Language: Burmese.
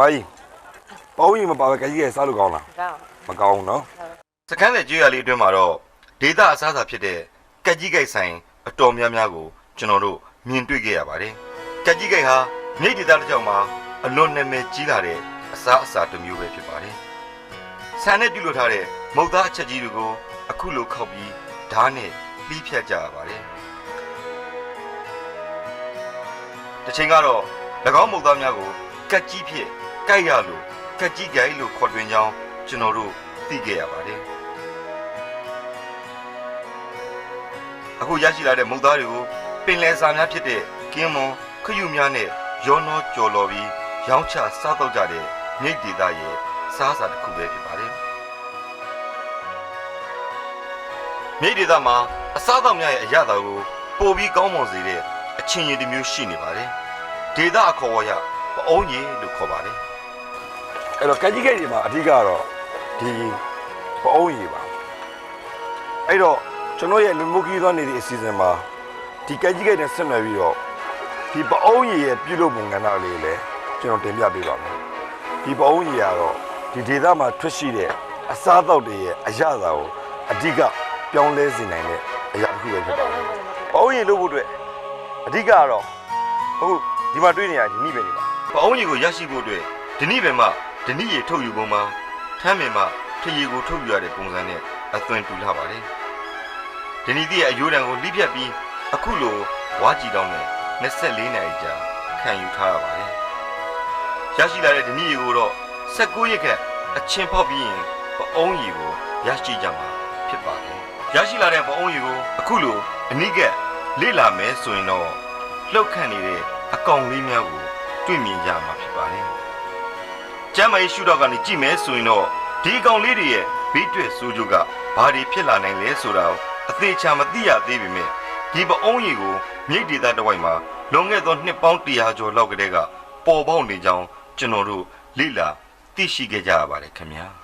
မကြီးပေါင်းရင်မပါပဲကြကြီးရဲ့စားလို့ကောင်းလားကောင်းမကောင်းဘူးနော်စကန်းတဲ့ကြေးရလေးအတွင်းမှာတော့ဒေတာအစားအစာဖြစ်တဲ့ကက်ကြီးကိတ်ဆိုင်အတော်များများကိုကျွန်တော်တို့မြင်တွေ့ခဲ့ရပါတယ်။ကက်ကြီးကိတ်ဟာမြိတ်ဒေတာတစ်ကြောင်မှာအလွန်နာမည်ကြီးလာတဲ့အစားအစာတစ်မျိုးပဲဖြစ်ပါတယ်။ဆန်နဲ့ပြုလုပ်ထားတဲ့မုတ်သားအချက်ကြီးတွေကိုအခုလိုခောက်ပြီးဓာတ်နဲ့ပြီးဖြတ်ကြရပါတယ်။တစ်ချိန်ကတော့၎င်းမုတ်သားများကိုကက်ကြီးဖြစ် ကြိုက်ရလို့ကက်ကြီးကြိုက်လို့ခေါ်တွင်ကြောင်းကျွန်တော်တို့သိခဲ့ရပါတယ်။အခုရရှိလာတဲ့မုတ်သားတွေကိုပင်လယ်စာများဖြစ်တဲ့ကင်းမွန်ခရုများနဲ့ရောနှောကြော်လော်ပြီးရောင်းချစားတော့ကြတဲ့မြိတ်ဒေသရဲ့စားစာတစ်ခုပဲဖြစ်ပါတယ်။မြိတ်ဒေသမှာအစားအသောက်များရဲ့အရသာကိုပိုပြီးကောင်းမွန်စေတဲ့အချင်းရည်တစ်မျိုးရှိနေပါတယ်။ဒေသအခေါ်အဝေါ်ရပအုံးရည်လို့ခေါ်ပါတယ် အဲ့တော့ကြကြီးကိတ်ဒီမှာအဓိကကတော့ဒီပအုံးကြီးပါအဲ့တော့ကျွန်တော်ရဲ့လူမှုကြီးသွားနေတဲ့အစီအစဉ်မှာဒီကြကြီးကိတ်နဲ့ဆက်နွယ်ပြီးတော့ဒီပအုံးကြီးရဲ့ပြုလုပ်ပုံကဏ္ဍလေးလည်းကျွန်တော်တင်ပြပေးပါမယ်ဒီပအုံးကြီးကတော့ဒီဒေသမှာထွက်ရှိတဲ့အစားအသောက်တွေရဲ့အရသာကိုအဓိကပြောင်းလဲစေနိုင်တဲ့အရာတစ်ခုပဲဖြစ်ပါတယ်ပအုံးကြီးလုပ်ဖို့အတွက်အဓိကကတော့အခုဒီမှာတွေ့နေရဒီနိဗ္ဗာန်တွေပါ။ပအုံးရည်ကိုရရှိဖို့အတွက်ဒီနေ့ပဲမှ ဒီနေ့ရည်ထုတ်ယူပုံမှာထမ်းပင်မှထရည်ကိုထုတ်ယူရတဲ့ပုံစံနဲ့အသွင်တူလာပါတယ်။ဒီနေ့တည်းရဲ့အယိုးတံကိုလိဖြတ်ပြီးအခုလိုဝါကြည်တောင်းနဲ့24နာရီကြာခံယူထားရပါတယ်။ရရှိလာတဲ့ဒီနေ့ရည်ကိုတော့16ရက်ခန့်အချင်းဖောက်ပြီးရင်ပအုံးရည်ကိုရရှိကြမှာဖြစ်ပါတယ်။ရရှိလာတဲ့ပအုံးရည်ကိုအခုလိုအနိကလေ့လာမယ်ဆိုရင်တော့လှုပ်ခန့်နေတဲ့အကောင်လေးများကိုတွေ့မြင်ကြမှာဖြစ်ပါတယ်။ ကျမ်းမာရေးရှုထောင့်ကနေကြည့်မယ်ဆိုရင်တော့ဒီအကောင်လေးတွေရဲ့ဘေးတွေ့ဆိုးကျိုးကဘာတွေဖြစ်လာနိုင်လဲဆိုတာကိုအသေးချာမသိရသေးပေမဲ့ဒီပအုံးရီကိုမြိတ်ဒေသတစ်ဝိုက်မှာလွန်ခဲ့သောနှစ်ပေါင်း100ကျော်လောက်ကတည်းကပေါ်ပေါက်နေကြောင်းကျွန်တော်တို့လေ့လာသိရှိခဲ့ကြရပါတယ်ခင်ဗျာ။